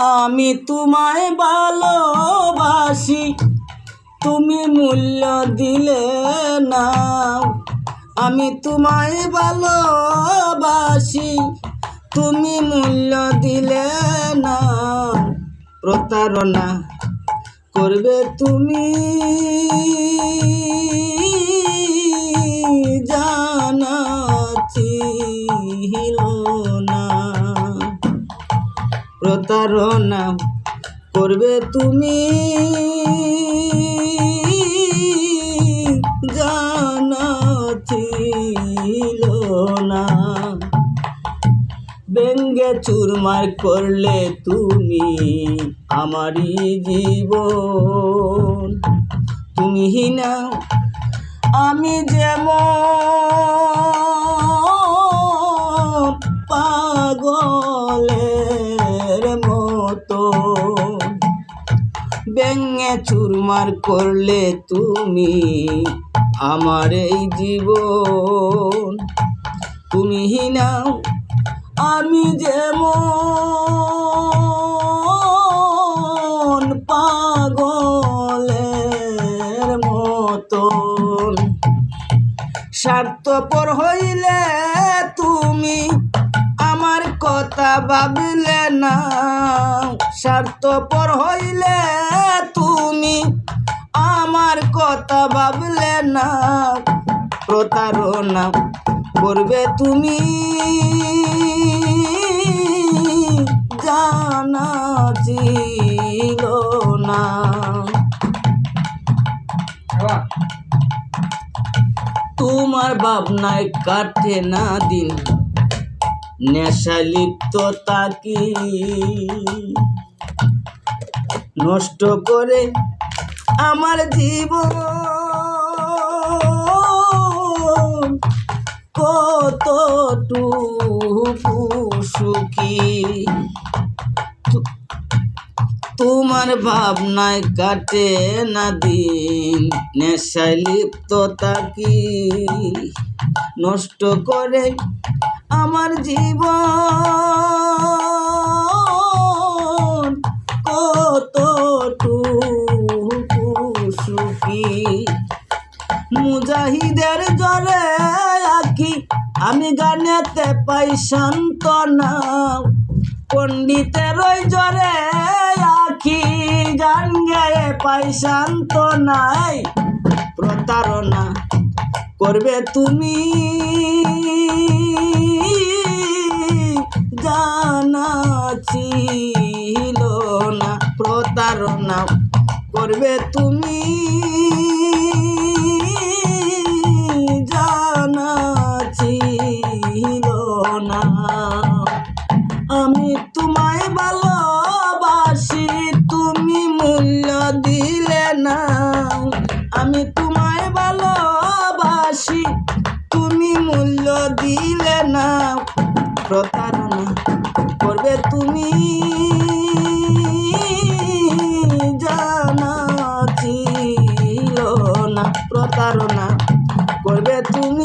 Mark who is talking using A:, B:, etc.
A: আমি তোমায় ভালোবাসি, তুমি মূল্য দিলে না আমি তোমায় ভালোবাসি, তুমি মূল্য দিলে না প্রতারণা করবে তুমি। প্রতারণা করবে তুমি। জানা না। ব্যঙ্গে চুরমার করলে তুমি আমারই জীবন। তুমি না আমি যেমন পাগলের মতো ব্যঙ্গে চুরমার করলে তুমি আমার এই জীবন। তুমি নাও আমি যেমন পাগলের মতন। স্বার্থপর হইলে তুমি আমার কথা ভাবলে না। স্বার্থপর হইলে তুমি আমার কথা ভাবলে না। প্রতারণা করবে তুমি। জানা ছিল না। তোমার ভাবনায় কাটে না দিন। নেশা লিপ্ত তাকি নষ্ট করে আমার জীবন। কতটুকু সুখী? তোমার ভাবনায় কাটে না দিন, নেশায় লিপ্ত তাকি নষ্ট করে আমার জীবন। মুজাহিদের জরে আঁকি, আমি গানেতে পাই সান্ত্বনা। পণ্ডিতের ওই জরে আঁকি, গান গায়ে পাই সান্ত্বনাই প্রতারণা করবে তুমি। জানা ছিল না প্রতারণা করবে তুমি। আমি তোমায় ভালোবাসি, তুমি মূল্য দিলে না। আমি তোমায় ভালোবাসি, তুমি মূল্য দিলে না। প্রতারণা করবে তুমি, জানা ছিল না। প্রতারণা করবে তুমি